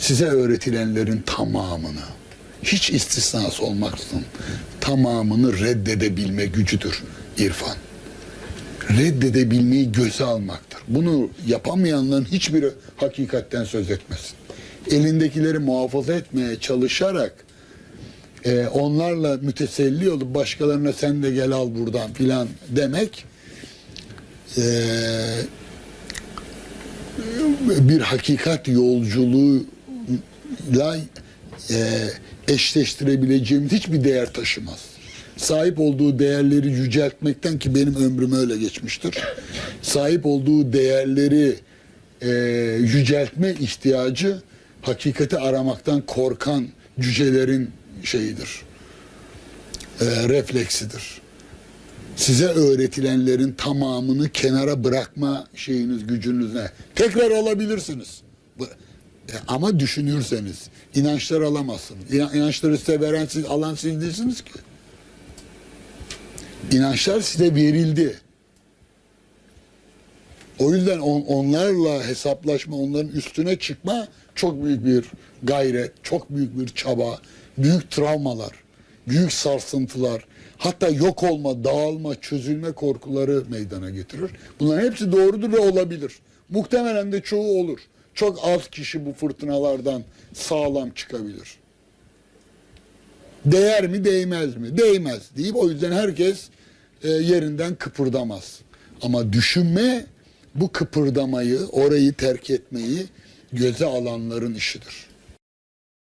size öğretilenlerin tamamını, hiç istisnası olmaksızın tamamını reddedebilme gücüdür irfan. Reddedebilmeyi göze almaktır. Bunu yapamayanların hiçbiri hakikatten söz etmesin. Elindekileri muhafaza etmeye çalışarak e, onlarla müteselli olup başkalarına sen de gel al buradan filan demek e, bir hakikat yolculuğuyla e, eşleştirebileceğimiz hiçbir değer taşımaz. Sahip olduğu değerleri yüceltmekten ki benim ömrüm öyle geçmiştir. Sahip olduğu değerleri e, yüceltme ihtiyacı hakikati aramaktan korkan cücelerin şeyidir. E, refleksidir size öğretilenlerin tamamını kenara bırakma şeyiniz gücünüz ne? Tekrar alabilirsiniz. E, Ama düşünürseniz inançlar alamazsınız. İna- İnançları size veren siz, alan siz değilsiniz ki. İnançlar size verildi. O yüzden on- onlarla hesaplaşma, onların üstüne çıkma çok büyük bir gayret, çok büyük bir çaba, büyük travmalar, büyük sarsıntılar, hatta yok olma, dağılma, çözülme korkuları meydana getirir. Bunların hepsi doğrudur ve olabilir. Muhtemelen de çoğu olur. Çok az kişi bu fırtınalardan sağlam çıkabilir. Değer mi değmez mi? Değmez deyip o yüzden herkes e, yerinden kıpırdamaz. Ama düşünme bu kıpırdamayı, orayı terk etmeyi göze alanların işidir.